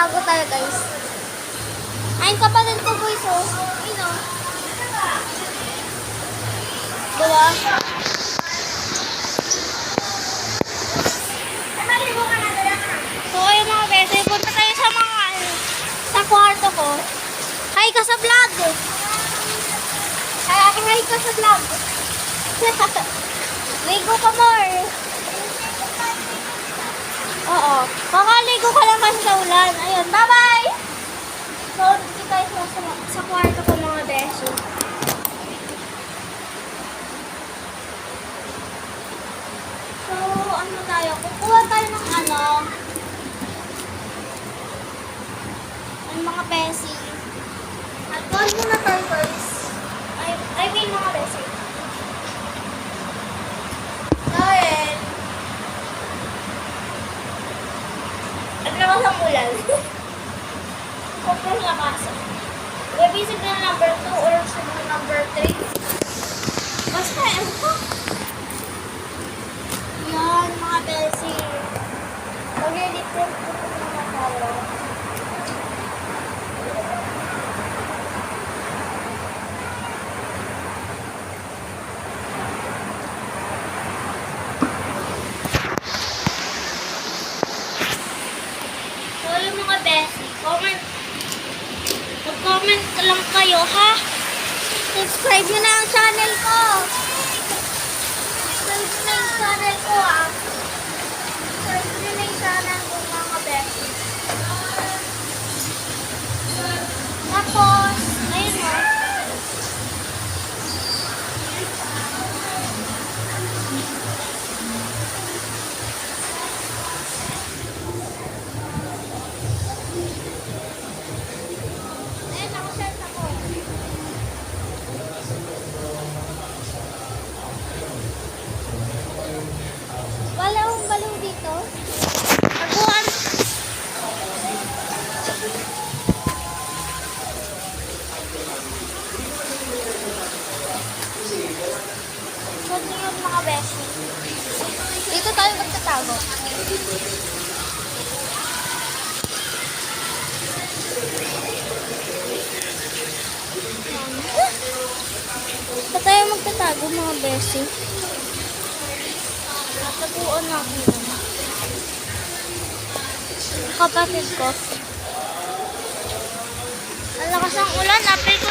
Magtatago tayo guys. Ayun kapatid ko boys oh. Ayun oh. Diba? So ayun mga bese, punta tayo sa mga ano, sa kwarto ko. Hi ka sa vlog! Hi, hi ka sa vlog! Ligo ka more! Oo. Kakaligo ka lang kasi sa ulan. Ayun, bye-bye! So, dito tayo sa, sa, sa kwarto ko mga beso. So, ano tayo? Kukuha tayo ng ano? Ang mga besi. At doon muna tayo guys. I, I mean mga besi. At lakas ang ulan. Sobrang lakas. Maybe signal number 2 or signal number 3. Basta, ano ko? Yan, mga besi. Mag-edit-edit ko po mga tayo. So, yung mga besi, comment. Mag-comment lang kayo, ha? Subscribe nyo na ang channel ko. Mga beshi. Dito tayo magtatago. Dito tayo magtatago mga beshi. Nataguan natin. Kapatid ko. Ang lakas ng ulan. Update ko